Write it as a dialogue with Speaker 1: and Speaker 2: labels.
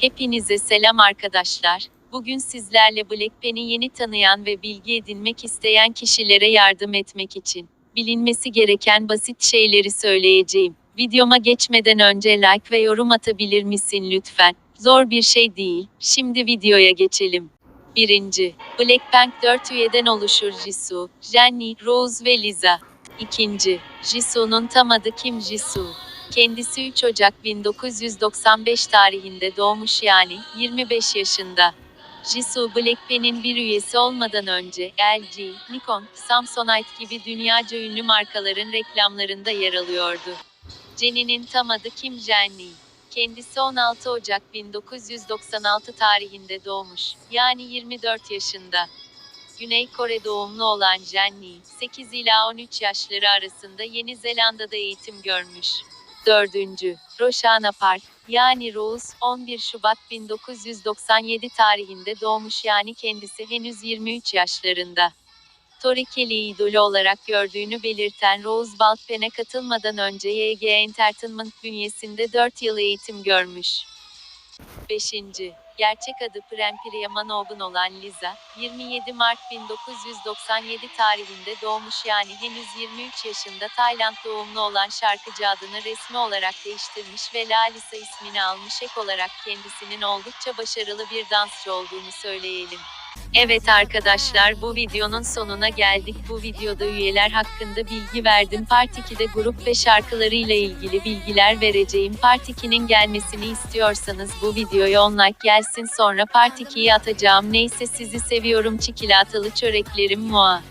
Speaker 1: Hepinize selam arkadaşlar. Bugün sizlerle Blackpink'i yeni tanıyan ve bilgi edinmek isteyen kişilere yardım etmek için bilinmesi gereken basit şeyleri söyleyeceğim. Videoma geçmeden önce like ve yorum atabilir misin lütfen? Zor bir şey değil. Şimdi videoya geçelim. 1. Blackpink 4 üyeden oluşur Jisoo, Jennie, Rose ve Lisa. 2. Jisoo'nun tam adı Kim Jisoo. Kendisi 3 Ocak 1995 tarihinde doğmuş yani 25 yaşında. Jisoo Blackpink'in bir üyesi olmadan önce LG, Nikon, Samsonite gibi dünyaca ünlü markaların reklamlarında yer alıyordu. Jennie'nin tam adı Kim Jennie. Kendisi 16 Ocak 1996 tarihinde doğmuş, yani 24 yaşında. Güney Kore doğumlu olan Jennie, 8 ila 13 yaşları arasında Yeni Zelanda'da eğitim görmüş. 4. Roshana Park, yani Rose, 11 Şubat 1997 tarihinde doğmuş yani kendisi henüz 23 yaşlarında. Tori Kelly idolü olarak gördüğünü belirten Rose Baltpen'e katılmadan önce YG Entertainment bünyesinde 4 yıl eğitim görmüş. 5. Gerçek adı Prem Priyamanovan olan Lisa, 27 Mart 1997 tarihinde doğmuş yani henüz 23 yaşında Tayland doğumlu olan şarkıcı adını resmi olarak değiştirmiş ve La Lisa ismini almış ek olarak kendisinin oldukça başarılı bir dansçı olduğunu söyleyelim. Evet arkadaşlar bu videonun sonuna geldik. Bu videoda üyeler hakkında bilgi verdim. Part 2'de grup ve şarkılarıyla ilgili bilgiler vereceğim. Part 2'nin gelmesini istiyorsanız bu videoya 10 like gelsin sonra Part 2'yi atacağım. Neyse sizi seviyorum çikolatalı çöreklerim mua.